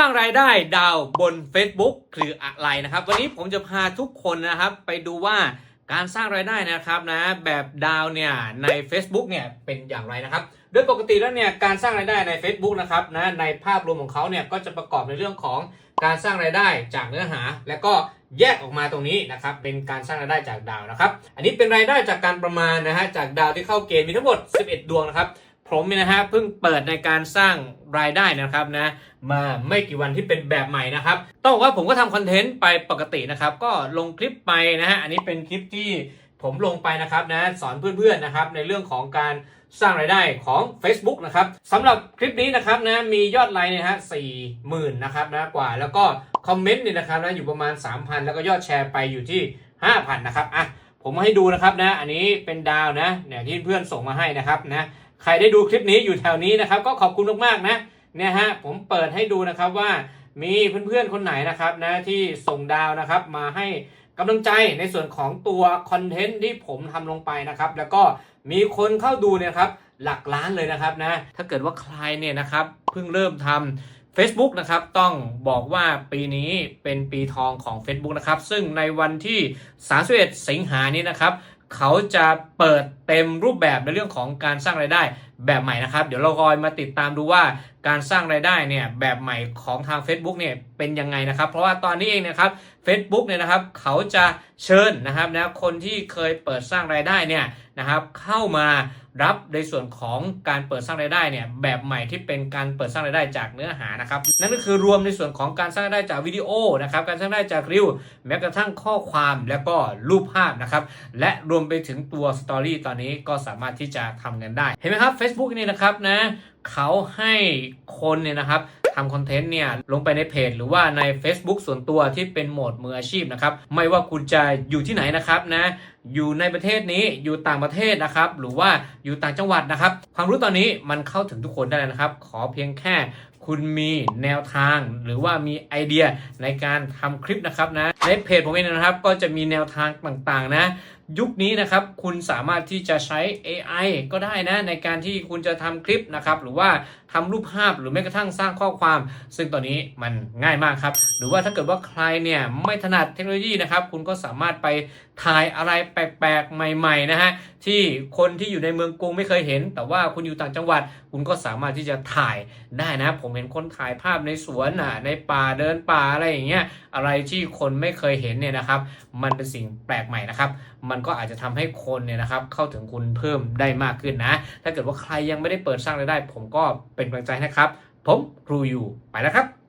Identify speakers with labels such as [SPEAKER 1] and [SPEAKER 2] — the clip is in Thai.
[SPEAKER 1] ร้างรายได้ดาวบน Facebook คืออะไรนะครับ วันนี้ผมจะพาทุกคนนะครับไปดูว่าการสร้างรายได้นะครับนะแบบดาวเนี่ยใน Facebook เนี่ยเป็นอย่างไรนะครับ โดยปกติแล้วเนี่ยการสร้างรายได้ใน Facebook นะครับนะในภาพรวมของเขาเนี่ยก็จะประกอบในเรื่องของการสร้างรายได้จากเนื้อหา และก็แยกออกมาตรงนี้นะครับเป็นการสร้างรายได้จากดาวนะครับ อันนี้เป็นรายได้จากการประมาณนะฮะจากดาวที่เข้าเกณฑ์มีทั้งหมด 11 ดวงนะครับ ผมเนี่ยนะฮะเพิ่งเปิดในการสร้างรายได้นะครับนะมาไม่กี่วันที่เป็นแบบใหม่นะครับ ต้องบอกว่าผมก็ทำคอนเทนต์ไปปกตินะครับ ก็ลงคลิปไปนะฮะอันนี้เป็นคลิปที่ผมลงไปนะครับนะสอนเพื่อนๆนะครับในเรื่องของการสร้างรายได้ของ Facebook นะครับสำหรับคลิปนี้นะครับนะมียอดไลค์นะฮะสี่หมื่นนะครับนะกว่าแล้วก็คอมเมนต์เนี่ยนะครับนะอยู่ประมาณ 3,000 แล้วก็ยอดแชร์ไปอยู่ที่ 5,000 นะครับอะผมมาให้ดูนะครับนะอันนี้เป็นดาวนะเนี่ยที่เพื่อนส่งมาให้นะครับนะ ใครได้ดูคลิปนี้อยู่แถวนี้นะครับ ก็ขอบคุณมากๆนะเนี่ยฮะผมเปิดให้ดูนะครับว่ามีเพื่อนๆคนไหนนะครับนะที่ส่งดาวนะครับมาให้กำลังใจในส่วนของตัวคอนเทนต์ที่ผมทำลงไปนะครับ แล้วก็มีคนเข้าดูเนี่ยครับหลักล้านเลยนะครับนะถ้าเกิดว่าใครเนี่ยนะครับเพิ่งเริ่มทำ Facebook นะครับต้องบอกว่าปีนี้เป็นปีทองของ Facebook นะครับ ซึ่งในวันที่ 31 สิงหานี้นะครับ เขาจะเปิดเต็มรูปแบบในเรื่องของการสร้างรายได้ แบบใหม่นะครับ เดี๋ยวเราคอยมาติดตามดูว่าการสร้างรายได้เนี่ยแบบใหม่ของทาง Facebook เนี่ยเป็นยังไงนะครับ เพราะว่าตอนนี้เองนะครับ Facebook เนี่ยนะครับเขาจะเชิญนะครับนะคนที่เคยเปิดสร้างรายได้เนี่ยนะครับเข้ามารับในส่วนของการเปิดสร้างรายได้เนี่ยแบบใหม่ที่เป็นการเปิดสร้างรายได้จากเนื้อหานะครับนั่นก็คือรวมในส่วนของการสร้างรายได้จากวิดีโอนะครับการสร้างรายได้จากรีวแม้กระทั่งข้อความแล้วก็รูปภาพนะครับและรวมไปถึงตัวสตอรี่ตอนนี้ก็สามารถที่จะทำเงินได้เห็นไหมครับ Facebook นี่นะครับนะเขาให้คนเนี่ยนะครับทำคอนเทนต์เนี่ยลงไปในเพจ หรือว่าใน Facebook ส่วนตัวที่เป็นโหมดมืออาชีพนะครับไม่ว่าคุณจะอยู่ที่ไหนนะครับนะอยู่ในประเทศนี้อยู่ต่างประเทศนะครับ หรือว่าอยู่ต่างจังหวัดนะครับ ความรู้ตอนนี้มันเข้าถึงทุกคนได้นะครับ ขอเพียงแค่ คุณมีแนวทางหรือว่ามีไอเดียในการทำคลิปนะครับนะในเพจผมเองนะครับ ก็จะมีแนวทางต่างๆนะยุคนี้นะครับคุณสามารถที่จะใช้ AI ก็ได้นะในการที่คุณจะทำคลิปนะครับหรือว่าทำรูปภาพหรือแม้กระทั่งสร้างข้อความ ซึ่งตอนนี้มันง่ายมากครับ หรือว่าถ้าเกิดว่าใครเนี่ยไม่ถนัดเทคโนโลยีนะครับคุณก็สามารถไปถ่ายอะไรแปลกๆ ใหม่ๆนะฮะที่คนที่อยู่ในเมืองกรุงไม่เคยเห็น แต่ว่าคุณอยู่ต่างจังหวัด คุณก็สามารถที่จะถ่ายได้นะผมเห็นคนถ่ายภาพในสวนอะในป่าเดินป่าอะไรอย่างเงี้ยอะไรที่คนไม่เคยเห็นเนี่ยนะครับมันเป็นสิ่งแปลกใหม่นะครับ มันก็อาจจะทำให้คนเนี่ยนะครับเข้าถึงคุณเพิ่มได้มากขึ้นนะ ถ้าเกิดว่าใครยังไม่ได้เปิดสร้างรายได้ ผมก็เป็นกำลังใจนะครับ ผมครูอยู่ไปแล้วครับ